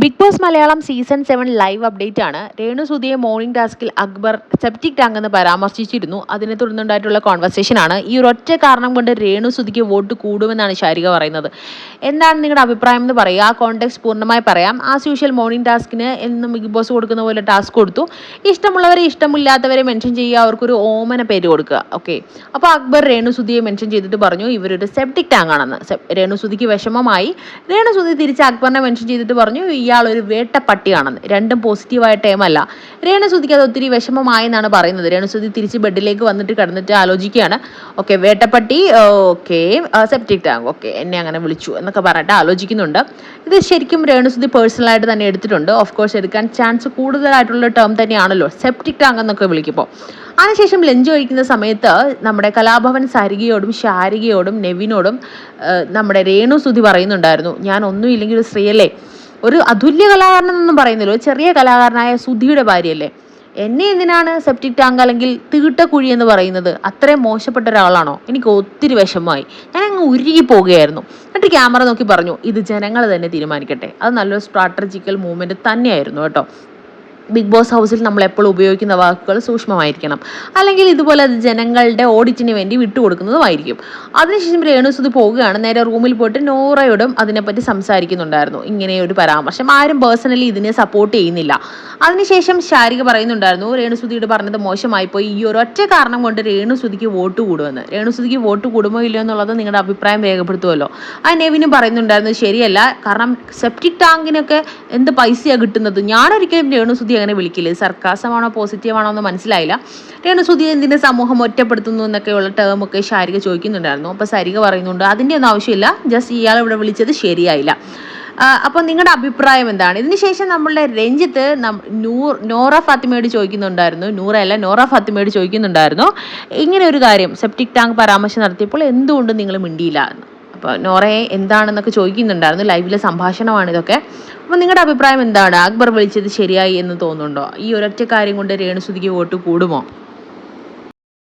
Bigg Boss Malayalam season seven live update ആണ്. Renu സുധിയെ morning ടാസ്കിൽ Akbar septic tank എന്ന് പരാമർശിച്ചിരുന്നു. അതിനെ തുടർന്നുണ്ടായിട്ടുള്ള കോൺവെർസേഷൻ ആണ്. ഈ ഒരൊറ്റ കാരണം കൊണ്ട് രേണു സുധിക്ക് വോട്ട് കൂടുമെന്നാണ് ശാരിക പറയുന്നത്. എന്താണ് നിങ്ങളുടെ അഭിപ്രായം എന്ന് പറയുക? ആ കോണ്ടെക്സ്റ്റ് പൂർണമായി പറയാം. ആസ് യൂഷ്വൽ മോർണിംഗ് ടാസ്കിന് എന്നും ബിഗ് ബോസ് കൊടുക്കുന്ന പോലെ ടാസ്ക് കൊടുത്തു. ഇഷ്ടമുള്ളവരെ ഇഷ്ടമില്ലാത്തവരെ മെൻഷൻ ചെയ്യുക. അവർക്കൊരു ഓമന പേര് കൊടുക്കുക. ഓക്കെ അപ്പോൾ അക്ബർ രേണു സുധിയെ മെൻഷൻ ചെയ്തിട്ട് പറഞ്ഞു ഇവരൊരു സെപ്റ്റിക് ടാങ്ക് ആണെന്ന്. രേണു സുധിക്ക് വിഷമമായി. രേണു സുധി തിരിച്ച് അക്ബറിനെ മെൻഷൻ ചെയ്തിട്ട് പറഞ്ഞു ഇയാൾ ഒരു വേട്ടപ്പട്ടിയാണെന്ന്. രണ്ടും പോസിറ്റീവായ ടൈമല്ല. രേണുസുതിക്ക് അത് ഒത്തിരി വിഷമമായെന്നാണ് പറയുന്നത്. രേണുസുതി തിരിച്ച് ബെഡിലേക്ക് വന്നിട്ട് കിടന്നിട്ട് ആലോചിക്കുകയാണ്. ഓക്കെ വേട്ടപ്പട്ടി ഓക്കെ സെപ്റ്റിക് ടാങ്ക് ഓക്കെ എന്നെ അങ്ങനെ വിളിച്ചു എന്നൊക്കെ പറഞ്ഞിട്ട് ആലോചിക്കുന്നുണ്ട്. ഇത് ശരിക്കും രേണുസുതി പേഴ്സണലായിട്ട് തന്നെ എടുത്തിട്ടുണ്ട്. ഓഫ് കോഴ്സ് എടുക്കാൻ ചാൻസ് കൂടുതലായിട്ടുള്ള ടേം തന്നെയാണല്ലോ. സെപ്റ്റിക് ടാങ്ക് എന്നൊക്കെ വിളിക്കുമ്പോൾ. അതിനുശേഷം ലഞ്ച് കഴിക്കുന്ന സമയത്ത് നമ്മുടെ കലാഭവൻ സാരികയോടും ശാരികയോടും നെവിനോടും നമ്മുടെ രേണു സുധി പറയുന്നുണ്ടായിരുന്നു ഞാൻ ഒന്നും ഒന്നുമില്ലെങ്കിൽ ഒരു സ്ത്രീയല്ലേ? ഒരു അതുല്യ കലാകാരനെന്നൊന്നും പറയുന്നില്ല. ഒരു ചെറിയ കലാകാരനായ സുധിയുടെ ഭാര്യയല്ലേ. എന്നെ എന്തിനാണ് സെപ്റ്റിക് ടാങ്ക് അല്ലെങ്കിൽ തീട്ടക്കുഴി എന്ന് പറയുന്നത്? അത്രയും മോശപ്പെട്ട ഒരാളാണോ? എനിക്ക് ഒത്തിരി വിഷമമായി. ഞാൻ അങ്ങ് ഉരുകി പോവുകയായിരുന്നു. എന്നിട്ട് ക്യാമറ നോക്കി പറഞ്ഞു ഇത് ജനങ്ങൾ തന്നെ തീരുമാനിക്കട്ടെ. അത് നല്ലൊരു സ്ട്രാറ്റജിക്കൽ മൂവ്മെന്റ് തന്നെയായിരുന്നു കേട്ടോ. ബിഗ് ബോസ് ഹൗസിൽ നമ്മൾ എപ്പോഴും ഉപയോഗിക്കുന്ന വാക്കുകൾ സൂക്ഷ്മമായിരിക്കണം. അല്ലെങ്കിൽ ഇതുപോലെ അത് ജനങ്ങളുടെ ഓഡിറ്റിന് വേണ്ടി വിട്ടുകൊടുക്കുന്നതുമായിരിക്കും. അതിനുശേഷം രേണുസുതി പോവുകയാണ്. നേരെ റൂമിൽ പോയിട്ട് നോറയോടും അതിനെപ്പറ്റി സംസാരിക്കുന്നുണ്ടായിരുന്നു. ഇങ്ങനെ ഒരു പരാമർശം. ആരും പേഴ്സണലി ഇതിനെ സപ്പോർട്ട് ചെയ്യുന്നില്ല. അതിനുശേഷം ശാരിക പറയുന്നുണ്ടായിരുന്നു രേണുസുതിയോട് പറഞ്ഞത് മോശമായി പോയി ഈ ഒരൊറ്റ കാരണം കൊണ്ട് രേണുസുതിക്ക് വോട്ട് കൂടുമെന്ന്. രേണുസുതിക്ക് വോട്ട് കൂടുമോ ഇല്ലയോ എന്നുള്ളത് നിങ്ങളുടെ അഭിപ്രായം രേഖപ്പെടുത്തുമല്ലോ ആ നെവിനും പറയുന്നുണ്ടായിരുന്നു ശരിയല്ല. കാരണം സെപ്റ്റിക് ടാങ്കിനൊക്കെ എന്ത് പൈസയാണ് കിട്ടുന്നത്? ഞാനൊരിക്കലും രേണുസുതി അങ്ങനെ വിളിക്കില്ല? സർക്കാസമാണോ പോസിറ്റീവാണോ എന്ന് മനസ്സിലായില്ല. രേണുസുതി എന്തിനെ സമൂഹം ഒറ്റപ്പെടുത്തുന്നു എന്നൊക്കെയുള്ള ടേം ഒക്കെ ശാരിക ചോദിക്കുന്നുണ്ടായിരുന്നു. അപ്പോൾ സരിക പറയുന്നുണ്ട് അതിന്റെ ഒന്നും ആവശ്യമില്ല ജസ്റ്റ് ഇയാൾ ഇവിടെ വിളിച്ചത് ശരിയായില്ല. അപ്പോൾ നിങ്ങളുടെ അഭിപ്രായം എന്താണ്? ഇതിന് ശേഷം നമ്മളുടെ രഞ്ജിത്ത് നൂർ നോറ ഫാത്തിമയോട് ചോദിക്കുന്നുണ്ടായിരുന്നു. നൂറയല്ല നോറ ഫാത്തിമയോട് ചോദിക്കുന്നുണ്ടായിരുന്നു. ഇങ്ങനെ ഒരു കാര്യം സെപ്റ്റിക് ടാങ്ക് പരാമർശം നടത്തിയപ്പോൾ എന്തുകൊണ്ട് നിങ്ങൾ മിണ്ടിയില്ല അപ്പോൾ നോറയെ എന്താണെന്നൊക്കെ ചോദിക്കുന്നുണ്ടായിരുന്നു. ലൈവിലെ സംഭാഷണമാണ് ഇതൊക്കെ. അപ്പോൾ നിങ്ങളുടെ അഭിപ്രായം എന്താണ്? അക്ബർ വിളിച്ചത് ശരിയായി എന്ന് തോന്നുന്നുണ്ടോ? ഈ ഒരൊറ്റ കാര്യം കൊണ്ട് രേണുസുതിക്ക് വോട്ട് കൂടുമോ?